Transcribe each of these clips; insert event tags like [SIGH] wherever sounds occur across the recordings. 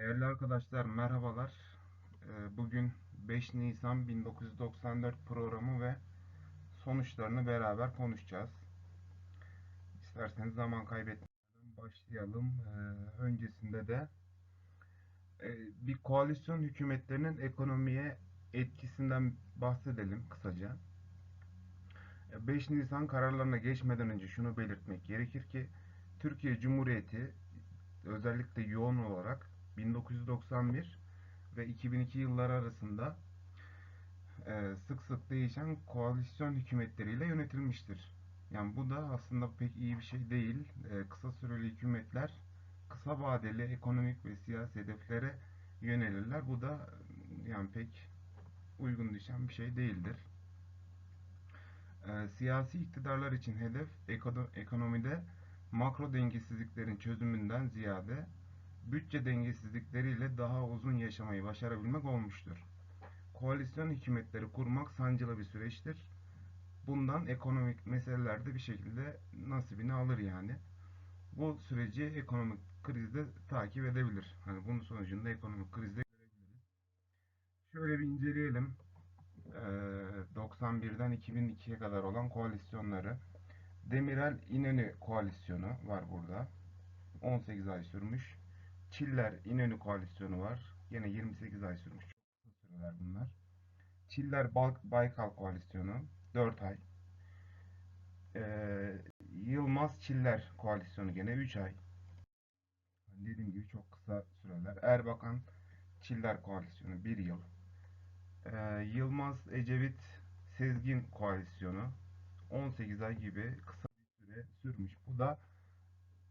Değerli arkadaşlar merhabalar. Ee, Bugün 5 Nisan 1994 programı ve sonuçlarını beraber konuşacağız. İsterseniz zaman kaybetmeden başlayalım. Ee, Öncesinde de e, bir koalisyon hükümetlerinin ekonomiye etkisinden bahsedelim kısaca. E, 5 Nisan kararlarına geçmeden önce şunu belirtmek gerekir ki Türkiye Cumhuriyeti özellikle yoğun olarak 1991 ve 2002 yılları arasında e, sık sık değişen koalisyon hükümetleriyle yönetilmiştir. Yani bu da aslında pek iyi bir şey değil. E, kısa süreli hükümetler kısa vadeli ekonomik ve siyasi hedeflere yönelirler. Bu da yani pek uygun düşen bir şey değildir. E, siyasi iktidarlar için hedef ekono- ekonomide makro dengesizliklerin çözümünden ziyade bütçe dengesizlikleriyle daha uzun yaşamayı başarabilmek olmuştur. Koalisyon hükümetleri kurmak sancılı bir süreçtir. Bundan ekonomik meselelerde bir şekilde nasibini alır yani. Bu süreci ekonomik krizde takip edebilir. Hani bunun sonucunda ekonomik krizde görebiliriz. Şöyle bir inceleyelim. Ee, 91'den 2002'ye kadar olan koalisyonları. Demirel İnönü koalisyonu var burada. 18 ay sürmüş. Çiller İnönü koalisyonu var. Yine 28 ay sürmüş. Çok kısa süreler bunlar. Çiller Baykal koalisyonu 4 ay. Ee, Yılmaz Çiller koalisyonu gene 3 ay. Dediğim gibi çok kısa süreler. Erbakan Çiller koalisyonu 1 yıl. Ee, Yılmaz Ecevit Sezgin koalisyonu 18 ay gibi kısa bir süre sürmüş. Bu da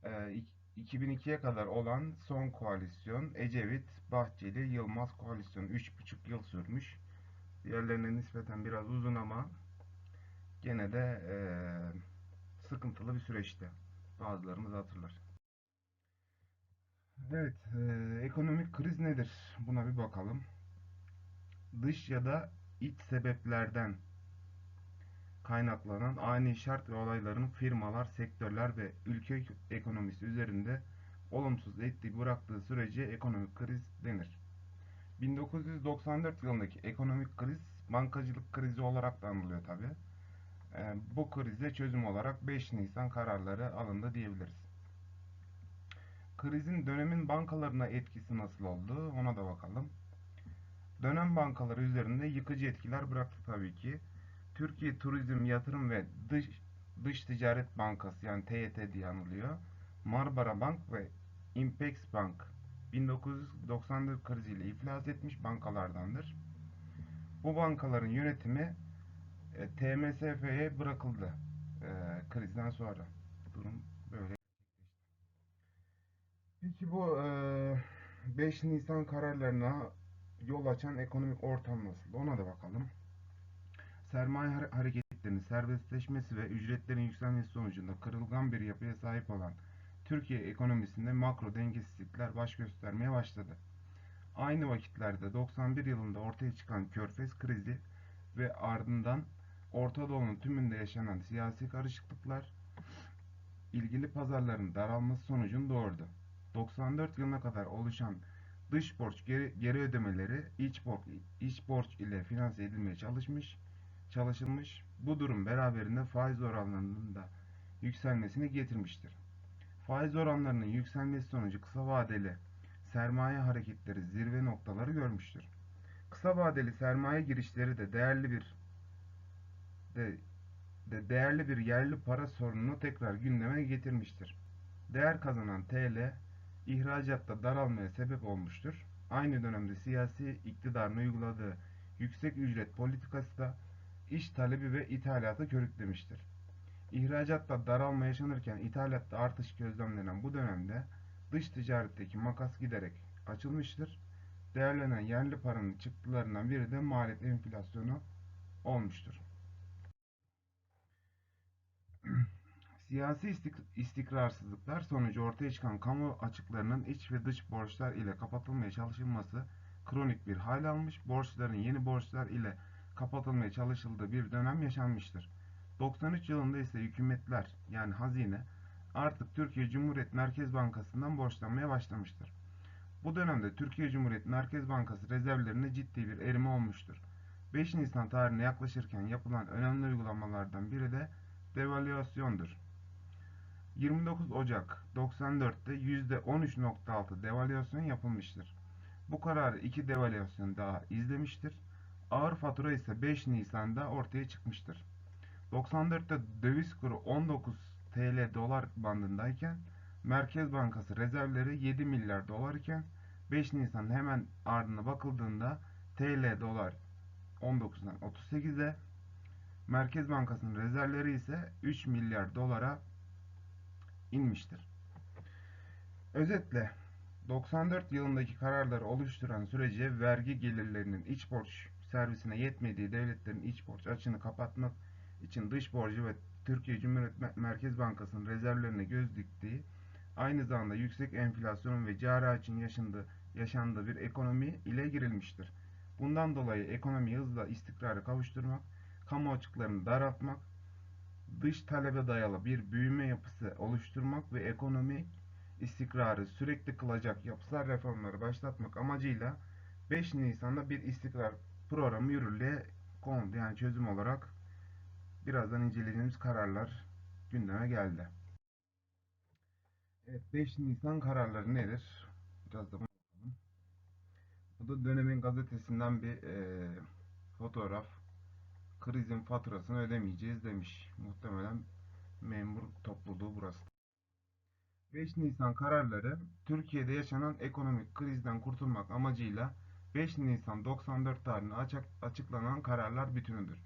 e, 2002'ye kadar olan son koalisyon Ecevit, Bahçeli, Yılmaz koalisyonu 3,5 yıl sürmüş. Diğerlerine nispeten biraz uzun ama gene de e, sıkıntılı bir süreçti. Bazılarımız hatırlar. Evet, e, ekonomik kriz nedir? Buna bir bakalım. Dış ya da iç sebeplerden kaynaklanan ani şart ve olayların firmalar, sektörler ve ülke ekonomisi üzerinde olumsuz etki bıraktığı sürece ekonomik kriz denir. 1994 yılındaki ekonomik kriz bankacılık krizi olarak da anılıyor tabi. E, bu krize çözüm olarak 5 Nisan kararları alındı diyebiliriz. Krizin dönemin bankalarına etkisi nasıl oldu ona da bakalım. Dönem bankaları üzerinde yıkıcı etkiler bıraktı tabii ki. Türkiye Turizm Yatırım ve Dış, Dış Ticaret Bankası yani TYT diye anılıyor. Marmara Bank ve Impex Bank 1994 kriziyle iflas etmiş bankalardandır. Bu bankaların yönetimi e, TMSF'ye bırakıldı e, krizden sonra. Durum böyle. Peki bu e, 5 Nisan kararlarına yol açan ekonomik ortam nasıl? Ona da bakalım. Sermaye hareketlerinin serbestleşmesi ve ücretlerin yükselmesi sonucunda kırılgan bir yapıya sahip olan Türkiye ekonomisinde makro dengesizlikler baş göstermeye başladı. Aynı vakitlerde 91 yılında ortaya çıkan Körfez krizi ve ardından Orta Doğu'nun tümünde yaşanan siyasi karışıklıklar ilgili pazarların daralması sonucunu doğurdu. 94 yılına kadar oluşan dış borç geri, geri ödemeleri iç borç, iç borç ile finanse edilmeye çalışmış çalışılmış. Bu durum beraberinde faiz oranlarının da yükselmesini getirmiştir. Faiz oranlarının yükselmesi sonucu kısa vadeli sermaye hareketleri zirve noktaları görmüştür. Kısa vadeli sermaye girişleri de değerli bir de, de değerli bir yerli para sorununu tekrar gündeme getirmiştir. Değer kazanan TL ihracatta daralmaya sebep olmuştur. Aynı dönemde siyasi iktidarın uyguladığı yüksek ücret politikası da iş talebi ve ithalatı körüklemiştir. İhracatta daralma yaşanırken ithalatta artış gözlemlenen bu dönemde dış ticaretteki makas giderek açılmıştır. Değerlenen yerli paranın çıktılarından biri de maliyet enflasyonu olmuştur. [CLEARS THROAT] Siyasi istikrarsızlıklar sonucu ortaya çıkan kamu açıklarının iç ve dış borçlar ile kapatılmaya çalışılması kronik bir hal almış, borçların yeni borçlar ile kapatılmaya çalışıldığı bir dönem yaşanmıştır. 93 yılında ise hükümetler yani hazine artık Türkiye Cumhuriyet Merkez Bankası'ndan borçlanmaya başlamıştır. Bu dönemde Türkiye Cumhuriyeti Merkez Bankası rezervlerinde ciddi bir erime olmuştur. 5 Nisan tarihine yaklaşırken yapılan önemli uygulamalardan biri de devalüasyondur. 29 Ocak 94'te %13.6 devalüasyon yapılmıştır. Bu kararı iki devalüasyon daha izlemiştir. Ağır fatura ise 5 Nisan'da ortaya çıkmıştır. 94'te döviz kuru 19 TL dolar bandındayken Merkez Bankası rezervleri 7 milyar dolar iken 5 Nisan hemen ardına bakıldığında TL dolar 19'dan 38'e Merkez Bankası'nın rezervleri ise 3 milyar dolara inmiştir. Özetle 94 yılındaki kararları oluşturan sürece vergi gelirlerinin iç borç servisine yetmediği devletlerin iç borç açığını kapatmak için dış borcu ve Türkiye Cumhuriyeti Merkez Bankası'nın rezervlerine göz diktiği, aynı zamanda yüksek enflasyon ve cari açın yaşandığı, yaşandığı bir ekonomi ile girilmiştir. Bundan dolayı ekonomiyi hızla istikrara kavuşturmak, kamu açıklarını daraltmak, dış talebe dayalı bir büyüme yapısı oluşturmak ve ekonomik istikrarı sürekli kılacak yapısal reformları başlatmak amacıyla 5 Nisan'da bir istikrar programı yürürlüğe kondu. Yani çözüm olarak birazdan inceleyeceğimiz kararlar gündeme geldi. Evet 5 Nisan kararları nedir? Biraz da bakalım. Bu da dönemin gazetesinden bir eee, fotoğraf. Krizin faturasını ödemeyeceğiz demiş. Muhtemelen memur topluluğu burası. 5 Nisan kararları Türkiye'de yaşanan ekonomik krizden kurtulmak amacıyla 5 Nisan 94 tarihinde açık, açıklanan kararlar bütünüdür.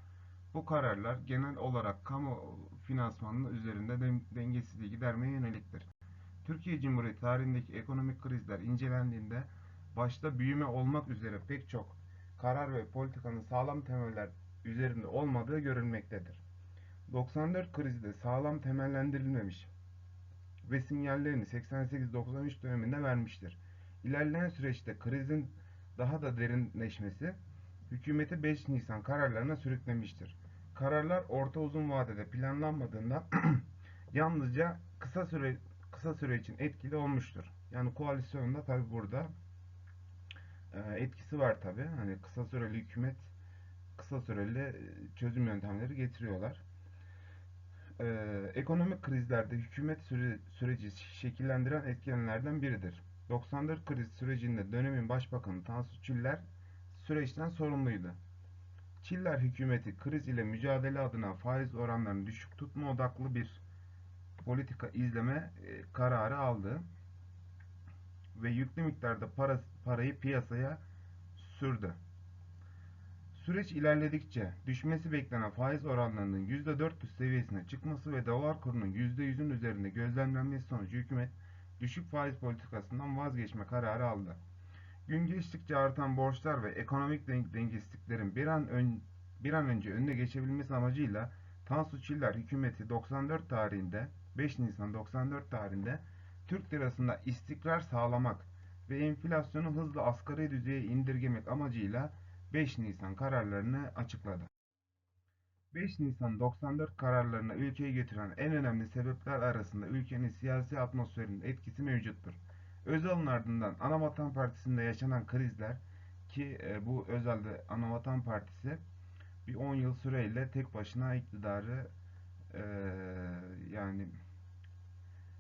Bu kararlar genel olarak kamu finansmanının üzerinde den- dengesizliği gidermeye yöneliktir. Türkiye Cumhuriyeti tarihindeki ekonomik krizler incelendiğinde başta büyüme olmak üzere pek çok karar ve politikanın sağlam temeller üzerinde olmadığı görülmektedir. 94 krizi de sağlam temellendirilmemiş ve sinyallerini 88-93 döneminde vermiştir. İlerleyen süreçte krizin daha da derinleşmesi hükümeti 5 Nisan kararlarına sürüklemiştir. Kararlar orta uzun vadede planlanmadığından [CLEARS THROAT] yalnızca kısa süre kısa süre için etkili olmuştur. Yani koalisyonda tabi burada e, etkisi var tabi. Hani kısa süreli hükümet kısa süreli e, çözüm yöntemleri getiriyorlar. Ee, ekonomik krizlerde hükümet süre- süreci şekillendiren etkenlerden biridir. 94 kriz sürecinde dönemin başbakanı Tansu Çiller süreçten sorumluydu. Çiller hükümeti kriz ile mücadele adına faiz oranlarını düşük tutma odaklı bir politika izleme e, kararı aldı ve yüklü miktarda para, parayı piyasaya sürdü. Süreç ilerledikçe düşmesi beklenen faiz oranlarının %400 seviyesine çıkması ve dolar kurunun %100'ün üzerinde gözlemlenmesi sonucu hükümet düşük faiz politikasından vazgeçme kararı aldı. Gün geçtikçe artan borçlar ve ekonomik den- dengesizliklerin bir an, ön- bir an önce önüne geçebilmesi amacıyla Tansu Çiller hükümeti 94 tarihinde 5 Nisan 94 tarihinde Türk lirasında istikrar sağlamak ve enflasyonu hızla asgari düzeye indirgemek amacıyla 5 Nisan kararlarını açıkladı. 5 Nisan 94 kararlarına ülkeyi götüren en önemli sebepler arasında ülkenin siyasi atmosferinin etkisi mevcuttur. Özal'ın ardından Anavatan Partisi'nde yaşanan krizler ki e, bu Özal'de Anavatan Partisi bir 10 yıl süreyle tek başına iktidarı e, yani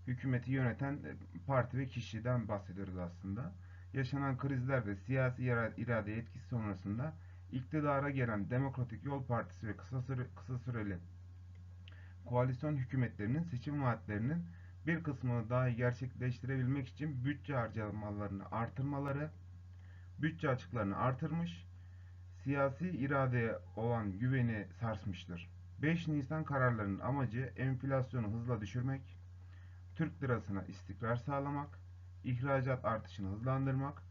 hükümeti yöneten e, parti ve kişiden bahsediyoruz aslında. Yaşanan krizler ve siyasi ira- irade etkisi sonrasında iktidara gelen Demokratik Yol Partisi ve kısa, süre, kısa süreli koalisyon hükümetlerinin seçim vaatlerinin bir kısmını dahi gerçekleştirebilmek için bütçe harcamalarını artırmaları, bütçe açıklarını artırmış, siyasi iradeye olan güveni sarsmıştır. 5 Nisan kararlarının amacı enflasyonu hızla düşürmek, Türk lirasına istikrar sağlamak, ihracat artışını hızlandırmak,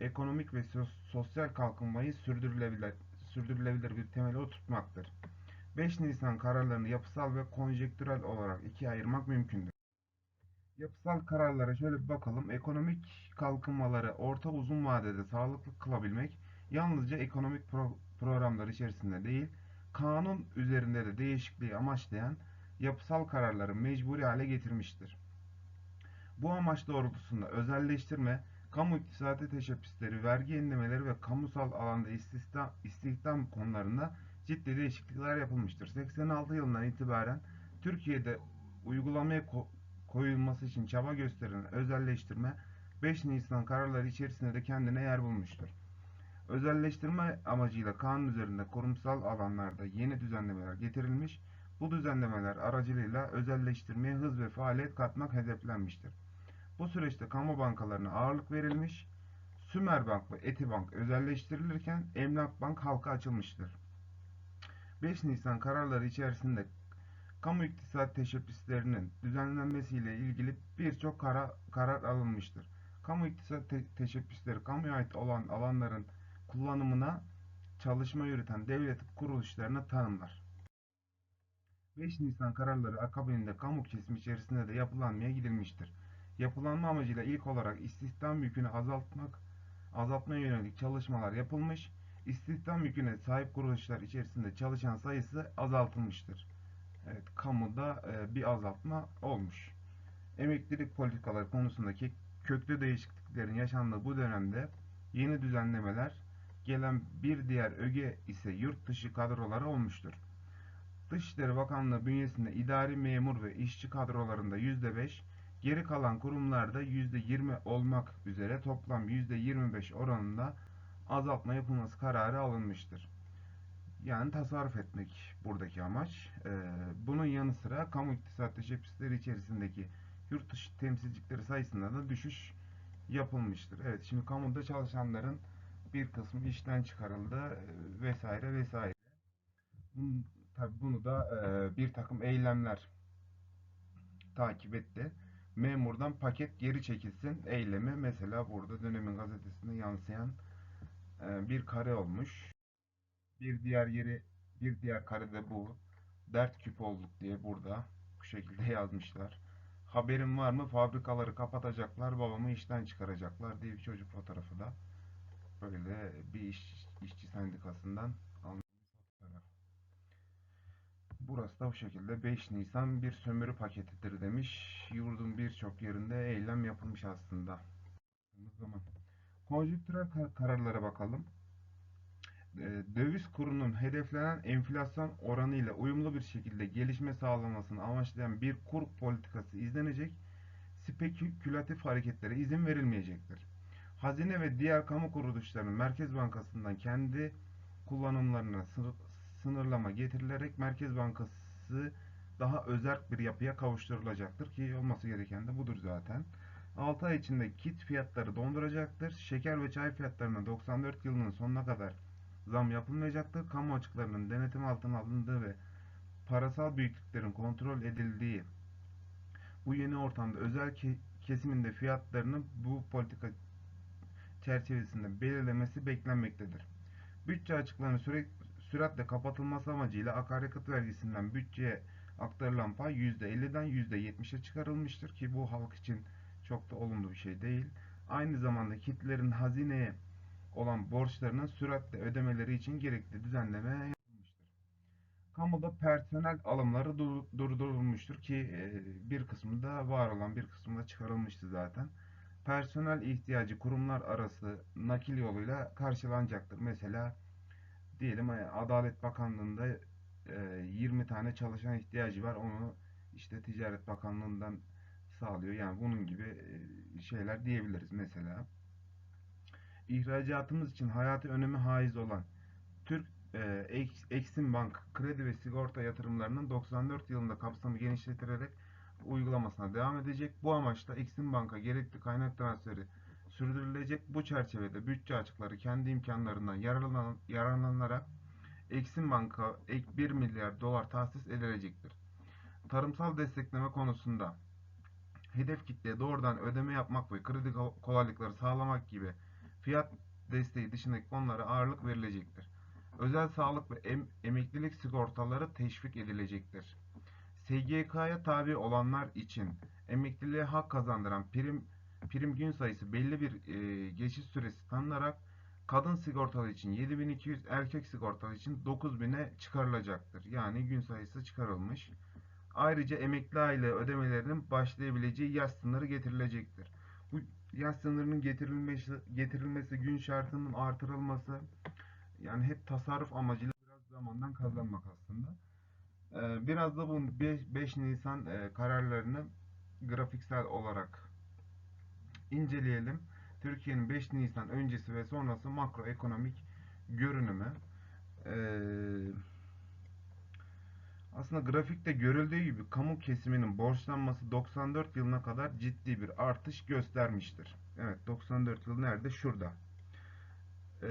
ekonomik ve sos- sosyal kalkınmayı sürdürülebilir, sürdürülebilir bir temele oturtmaktır. 5 Nisan kararlarını yapısal ve konjektürel olarak ikiye ayırmak mümkündür. Yapısal kararlara şöyle bir bakalım. Ekonomik kalkınmaları orta uzun vadede sağlıklı kılabilmek yalnızca ekonomik pro- programlar içerisinde değil, kanun üzerinde de değişikliği amaçlayan yapısal kararları mecburi hale getirmiştir. Bu amaç doğrultusunda özelleştirme, kamu iktisadi teşebbüsleri, vergi yenilemeleri ve kamusal alanda istihdam, istihdam konularında ciddi değişiklikler yapılmıştır. 86 yılından itibaren Türkiye'de uygulamaya ko- koyulması için çaba gösterilen özelleştirme 5 Nisan kararları içerisinde de kendine yer bulmuştur. Özelleştirme amacıyla kanun üzerinde kurumsal alanlarda yeni düzenlemeler getirilmiş, bu düzenlemeler aracılığıyla özelleştirmeye hız ve faaliyet katmak hedeflenmiştir. Bu süreçte kamu bankalarına ağırlık verilmiş, Sümerbank ve Etibank özelleştirilirken Emlak Bank halka açılmıştır. 5 Nisan kararları içerisinde kamu iktisat teşebbüslerinin düzenlenmesiyle ilgili birçok kara- karar alınmıştır. Kamu iktisat te- teşebbüsleri kamuya ait olan alanların kullanımına çalışma yürüten devlet kuruluşlarını tanımlar. 5 Nisan kararları akabinde kamu kesimi içerisinde de yapılanmaya gidilmiştir. Yapılanma amacıyla ilk olarak istihdam yükünü azaltmak, azaltmaya yönelik çalışmalar yapılmış, istihdam yüküne sahip kuruluşlar içerisinde çalışan sayısı azaltılmıştır. Evet, kamuda e, bir azaltma olmuş. Emeklilik politikaları konusundaki köklü değişikliklerin yaşandığı bu dönemde yeni düzenlemeler gelen bir diğer öge ise yurt dışı kadroları olmuştur. Dışişleri Bakanlığı bünyesinde idari memur ve işçi kadrolarında %5, geri kalan kurumlarda %20 olmak üzere toplam %25 oranında azaltma yapılması kararı alınmıştır. Yani tasarruf etmek buradaki amaç. Ee, bunun yanı sıra kamu iktisat teşebbüsleri içerisindeki yurt dışı temsilcilikleri sayısında da düşüş yapılmıştır. Evet şimdi kamuda çalışanların bir kısmı işten çıkarıldı e, vesaire vesaire. Tabii bunu da e, bir takım eylemler takip etti. Memurdan paket geri çekilsin eylemi mesela burada dönemin gazetesinde yansıyan e, bir kare olmuş. Bir diğer yeri bir diğer karede bu. Dert küpü olduk diye burada bu şekilde yazmışlar. Haberin var mı? Fabrikaları kapatacaklar, babamı işten çıkaracaklar diye bir çocuk fotoğrafı da. Böyle bir iş, işçi sendikasından alınmış fotoğraf. Burası da bu şekilde 5 Nisan bir sömürü paketidir demiş. Yurdun birçok yerinde eylem yapılmış aslında. O zaman konjüktürel kar- kararlara bakalım. e, döviz kurunun hedeflenen enflasyon oranı ile uyumlu bir şekilde gelişme sağlamasını amaçlayan bir kur politikası izlenecek, spekülatif hareketlere izin verilmeyecektir. Hazine ve diğer kamu kuruluşlarının Merkez Bankası'ndan kendi kullanımlarına sınırlama getirilerek Merkez Bankası daha özerk bir yapıya kavuşturulacaktır ki olması gereken de budur zaten. 6 ay içinde kit fiyatları donduracaktır. Şeker ve çay fiyatlarına 94 yılının sonuna kadar zam yapılmayacaktır. Kamu açıklarının denetim altına alındığı ve parasal büyüklüklerin kontrol edildiği bu yeni ortamda özel ke- kesiminde fiyatlarını bu politika çerçevesinde belirlemesi beklenmektedir. Bütçe açıklarının süre- süratle kapatılması amacıyla akaryakıt vergisinden bütçeye aktarılan pay %50'den %70'e çıkarılmıştır ki bu halk için çok da olumlu bir şey değil. Aynı zamanda kitlerin hazineye olan borçlarının süratle ödemeleri için gerekli düzenleme yapılmıştır. Kamuda personel alımları dur- durdurulmuştur ki e, bir kısmı da var olan bir kısmı da çıkarılmıştı zaten. Personel ihtiyacı kurumlar arası nakil yoluyla karşılanacaktır. Mesela diyelim e, Adalet Bakanlığı'nda e, 20 tane çalışan ihtiyacı var. Onu işte Ticaret Bakanlığı'ndan sağlıyor. Yani bunun gibi e, şeyler diyebiliriz mesela. İhracatımız için hayati önemi haiz olan Türk e, Eks- Eksim Bank kredi ve sigorta yatırımlarının 94 yılında kapsamı genişletilerek uygulamasına devam edecek. Bu amaçla Eksim Bank'a gerekli kaynak transferi sürdürülecek. Bu çerçevede bütçe açıkları kendi imkanlarından yararlanan, yararlanarak Eksim Bank'a ek 1 milyar dolar tahsis edilecektir. Tarımsal destekleme konusunda hedef kitleye doğrudan ödeme yapmak ve kredi ko- kolaylıkları sağlamak gibi fiyat desteği dışındaki konulara ağırlık verilecektir. Özel sağlık ve em- emeklilik sigortaları teşvik edilecektir. SGK'ya tabi olanlar için emekliliğe hak kazandıran prim prim gün sayısı belli bir e, geçiş süresi tanınarak kadın sigortalı için 7200, erkek sigortalı için 9000'e çıkarılacaktır. Yani gün sayısı çıkarılmış. Ayrıca emekli aile ödemelerinin başlayabileceği yaş sınırı getirilecektir. Bu yaş sınırının getirilmesi, getirilmesi, gün şartının artırılması yani hep tasarruf amacıyla biraz zamandan kazanmak aslında. Ee, biraz da bu 5 Nisan e, kararlarını grafiksel olarak inceleyelim. Türkiye'nin 5 Nisan öncesi ve sonrası makroekonomik görünümü. Ee, aslında grafikte görüldüğü gibi kamu kesiminin borçlanması 94 yılına kadar ciddi bir artış göstermiştir. Evet 94 yıl nerede? Şurada. Ee,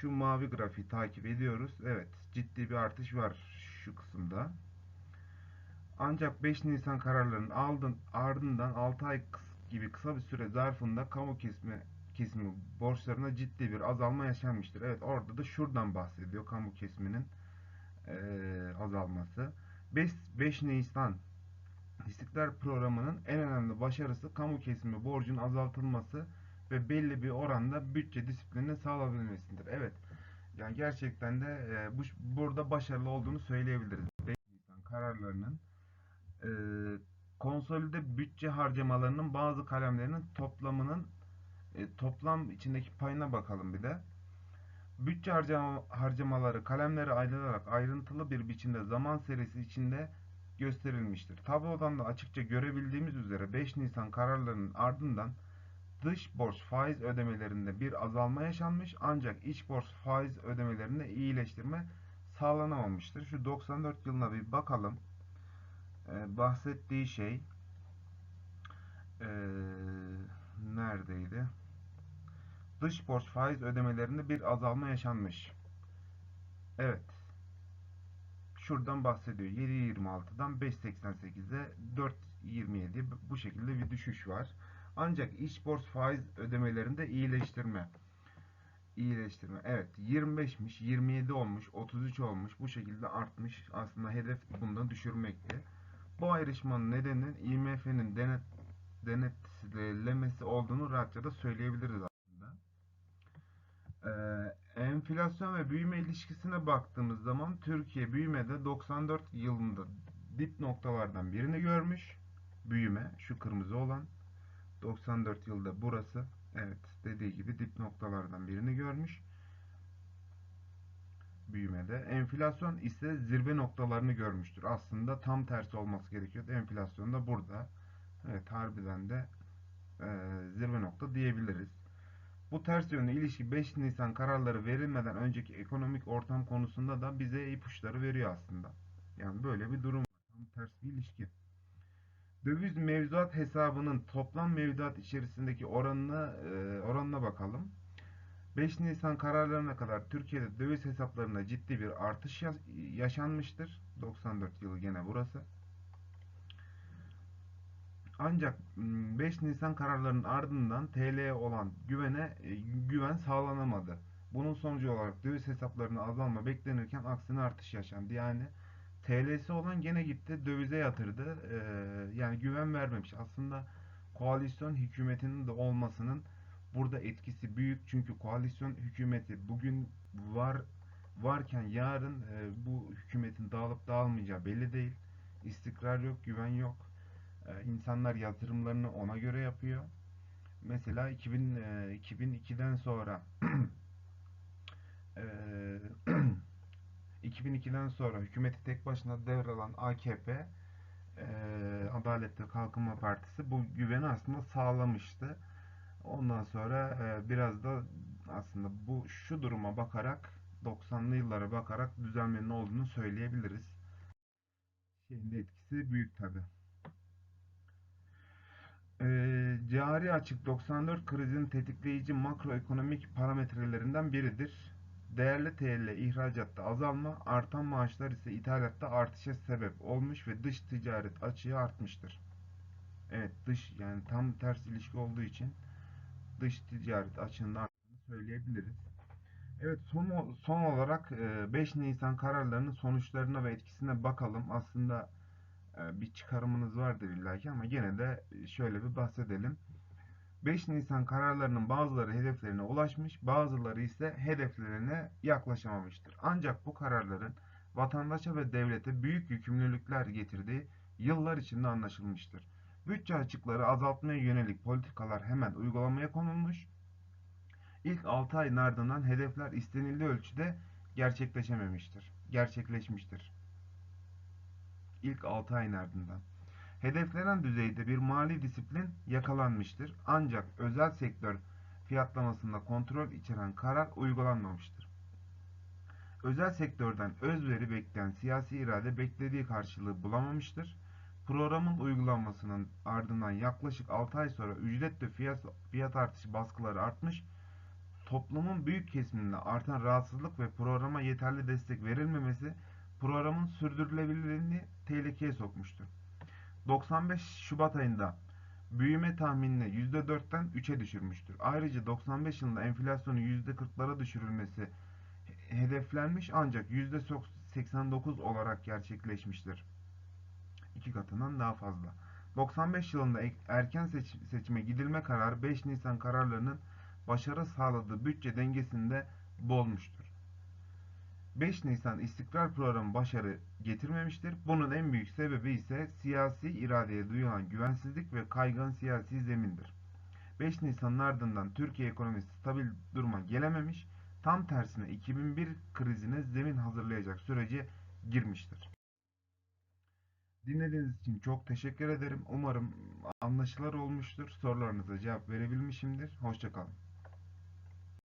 şu mavi grafiği takip ediyoruz. Evet ciddi bir artış var şu kısımda. Ancak 5 Nisan kararlarının ardından 6 ay kıs- gibi kısa bir süre zarfında kamu kesimi, kesimi borçlarına ciddi bir azalma yaşanmıştır. Evet orada da şuradan bahsediyor kamu kesiminin eee, azalması. 5, 5 Nisan İstiklal Programı'nın en önemli başarısı kamu kesimi borcun azaltılması ve belli bir oranda bütçe disiplininin sağlanabilmesidir. Evet. Yani gerçekten de e, bu burada başarılı olduğunu söyleyebiliriz. 5 Nisan kararlarının e, konsolide bütçe harcamalarının bazı kalemlerinin toplamının e, toplam içindeki payına bakalım bir de. Bütçe harcama, harcamaları kalemlere ayrılarak ayrıntılı bir biçimde zaman serisi içinde gösterilmiştir. Tablodan da açıkça görebildiğimiz üzere 5 Nisan kararlarının ardından dış borç faiz ödemelerinde bir azalma yaşanmış ancak iç borç faiz ödemelerinde iyileştirme sağlanamamıştır. Şu 94 yılına bir bakalım. Ee, bahsettiği şey ee, neredeydi? Dış borç faiz ödemelerinde bir azalma yaşanmış. Evet. Şuradan bahsediyor. 7.26'dan 5.88'e 4.27 bu şekilde bir düşüş var. Ancak iç borç faiz ödemelerinde iyileştirme. İyileştirme. Evet 25'miş, 27 olmuş, 33 olmuş. Bu şekilde artmış. Aslında hedef bundan düşürmekti. Bu ayrışmanın nedeni IMF'nin denet, denetlemesi olduğunu rahatça da söyleyebiliriz aslında. Ee, enflasyon ve büyüme ilişkisine baktığımız zaman Türkiye büyümede 94 yılında dip noktalardan birini görmüş. Büyüme şu kırmızı olan 94 yılda burası evet dediği gibi dip noktalardan birini görmüş. Büyümede. Enflasyon ise zirve noktalarını görmüştür. Aslında tam tersi olması gerekiyordu. Enflasyon da burada. Evet harbiden de e, zirve nokta diyebiliriz. Bu ters yönlü ilişki 5 Nisan kararları verilmeden önceki ekonomik ortam konusunda da bize ipuçları veriyor aslında. Yani böyle bir durum var. Tam ters bir ilişki. Döviz mevduat hesabının toplam mevduat içerisindeki oranına e, oranına bakalım. 5 Nisan kararlarına kadar Türkiye'de döviz hesaplarında ciddi bir artış ya- yaşanmıştır. 94 yılı gene burası. Ancak m, 5 Nisan kararlarının ardından TL'ye olan güvene e, güven sağlanamadı. Bunun sonucu olarak döviz hesaplarına azalma beklenirken aksine artış yaşandı. Yani TL'si olan gene gitti dövize yatırdı. Ee, yani güven vermemiş. Aslında koalisyon hükümetinin de olmasının burada etkisi büyük. Çünkü koalisyon hükümeti bugün var varken yarın e, bu hükümetin dağılıp dağılmayacağı belli değil. İstikrar yok, güven yok. Ee, insanlar yatırımlarını ona göre yapıyor. Mesela 2000, e, 2002'den sonra [CLEARS THROAT] e, [CLEARS THROAT] 2002'den sonra hükümeti tek başına devralan AKP e, Adalet ve Kalkınma Partisi bu güveni aslında sağlamıştı. Ondan sonra e, biraz da aslında bu şu duruma bakarak 90'lı yıllara bakarak düzelmenin olduğunu söyleyebiliriz. Şeyin de etkisi büyük tabi. Ee, cari açık 94 krizin tetikleyici makroekonomik parametrelerinden biridir. Değerli TL ihracatta azalma, artan maaşlar ise ithalatta artışa sebep olmuş ve dış ticaret açığı artmıştır. Evet dış yani tam ters ilişki olduğu için dış ticaret açığının arttığını söyleyebiliriz. Evet son, son olarak e, 5 Nisan kararlarının sonuçlarına ve etkisine bakalım. Aslında e, bir çıkarımınız vardır illaki ama gene de şöyle bir bahsedelim. 5 Nisan kararlarının bazıları hedeflerine ulaşmış, bazıları ise hedeflerine yaklaşamamıştır. Ancak bu kararların vatandaşa ve devlete büyük yükümlülükler getirdiği yıllar içinde anlaşılmıştır. Bütçe açıkları azaltmaya yönelik politikalar hemen uygulamaya konulmuş. İlk 6 ayın ardından hedefler istenildiği ölçüde gerçekleşememiştir. Gerçekleşmiştir. İlk 6 ayın ardından. Hedeflenen düzeyde bir mali disiplin yakalanmıştır. Ancak özel sektör fiyatlamasında kontrol içeren karar uygulanmamıştır. Özel sektörden özveri bekleyen siyasi irade beklediği karşılığı bulamamıştır. Programın uygulanmasının ardından yaklaşık 6 ay sonra ücret ve fiyat, fiyat artışı baskıları artmış, toplumun büyük kesiminde artan rahatsızlık ve programa yeterli destek verilmemesi programın sürdürülebilirliğini tehlikeye sokmuştur. 95 Şubat ayında büyüme tahminini %4'ten 3'e düşürmüştür. Ayrıca 95 yılında enflasyonun %40'lara düşürülmesi hedeflenmiş ancak %89 olarak gerçekleşmiştir. İki katından daha fazla. 95 yılında erken seç seçime gidilme kararı 5 Nisan kararlarının başarı sağladığı bütçe dengesinde bozmuştur. 5 Nisan İstikrar Programı başarı getirmemiştir. Bunun en büyük sebebi ise siyasi iradeye duyulan güvensizlik ve kaygan siyasi zemindir. 5 Nisan'ın ardından Türkiye ekonomisi stabil duruma gelememiş, tam tersine 2001 krizine zemin hazırlayacak sürece girmiştir. Dinlediğiniz için çok teşekkür ederim. Umarım anlaşılır olmuştur. Sorularınıza cevap verebilmişimdir. Hoşçakalın.